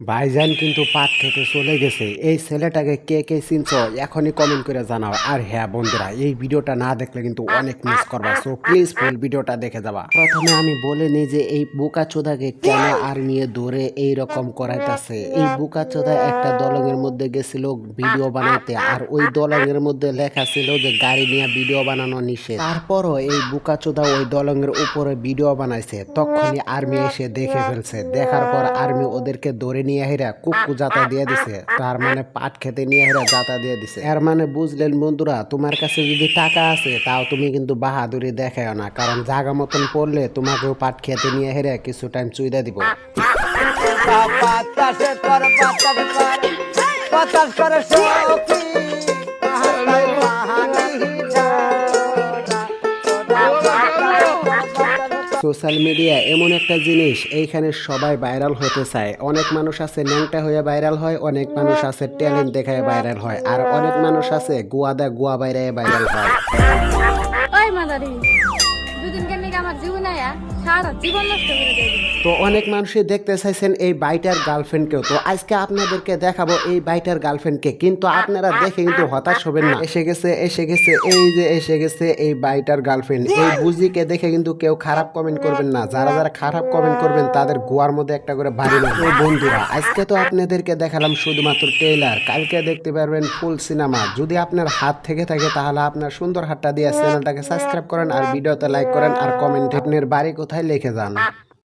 ভাইজান কিন্তু পাট খেতে চলে গেছে। এই ছেলেটাকে কে কে চিনছ, এখনই কমেন্ট করে জানাও। আর হ্যাঁ বন্ধুরা, এই ভিডিওটা না দেখলে কিন্তু অনেক মিস করবা। সো প্লিজ ফুল ভিডিওটা দেখে যাবা। প্রথমে আমি বলে নিই যে এই বুকা চোদাকে কেন আর নিয়ে ধরে এই রকম করাইতেছে? এই বুকা চোদা একটা দলঙের মধ্যে গেছিল ভিডিও বানাইতে। আর ওই দলঙের মধ্যে লেখা ছিল যে গাড়ি নিয়ে ভিডিও বানানো নিষেধ। তারপরও এই বুকা চোদা ওই দলঙের উপরে ভিডিও বানাইছে। তখনই আর্মি এসে দেখে ফেলছে। দেখার পর আর্মি ওদেরকে ধরে নিয়ে হেরা কুকু জাতা দিয়ে দিছে। তার মানে পাট খেতে নিয়ে হেরা জাতা দিয়ে দিছে। এর মানে বুঝলেন বন্ধুরা, তোমার কাছে যদি টাকা আছে, তাও তুমি কিন্তু বাহাদুরি দেখায় না। কারণ জাগা মতন পড়লে তোমাকেও পাট খেতে নিয়ে হেরে কিছু টাইম চুইদা দিব। বাতাসে কর সোশ্যাল মিডিয়া এমন একটা জিনিস, এইখানে সবাই ভাইরাল হতে চায়। অনেক মানুষ আছে ন্যাংটা হয়ে ভাইরাল হয়, অনেক মানুষ আছে ট্যালেন্ট দেখায় ভাইরাল হয়, আর অনেক মানুষ আছে গোয়াদা গুয়া বাইরে ভাইরাল হয়। ওই মাদারি, দুদিন কেন আমার জীবন আয়া? সারা জীবন নষ্ট করে দেবে তো অনেক মানুষই দেখতে চাইছেন এই বাইটার গার্লফ্রেন্ড গার্লফ্রেন্ডকেও। তো আজকে আপনাদেরকে দেখাবো এই বাইটার গার্লফ্রেন্ডকে। কিন্তু আপনারা দেখে কিন্তু হতাশ হবেন না। এসে গেছে এসে গেছে এই যে এসে গেছে এই বাইটার গার্লফ্রেন্ড। এই বুঝিকে দেখে কিন্তু কেউ খারাপ কমেন্ট করবেন না। যারা যারা খারাপ কমেন্ট করবেন তাদের গোয়ার মধ্যে একটা করে বাড়ি না তো বন্ধুরা আজকে তো আপনাদেরকে দেখালাম শুধুমাত্র ট্রেলার কালকে দেখতে পারবেন ফুল সিনেমা যদি আপনার হাত থেকে থাকে তাহলে আপনার সুন্দর হাতটা দিয়ে চ্যানেলটাকে সাবস্ক্রাইব করেন আর ভিডিওতে লাইক করেন আর কমেন্ট আপনার বাড়ি কোথায়? লিখে যান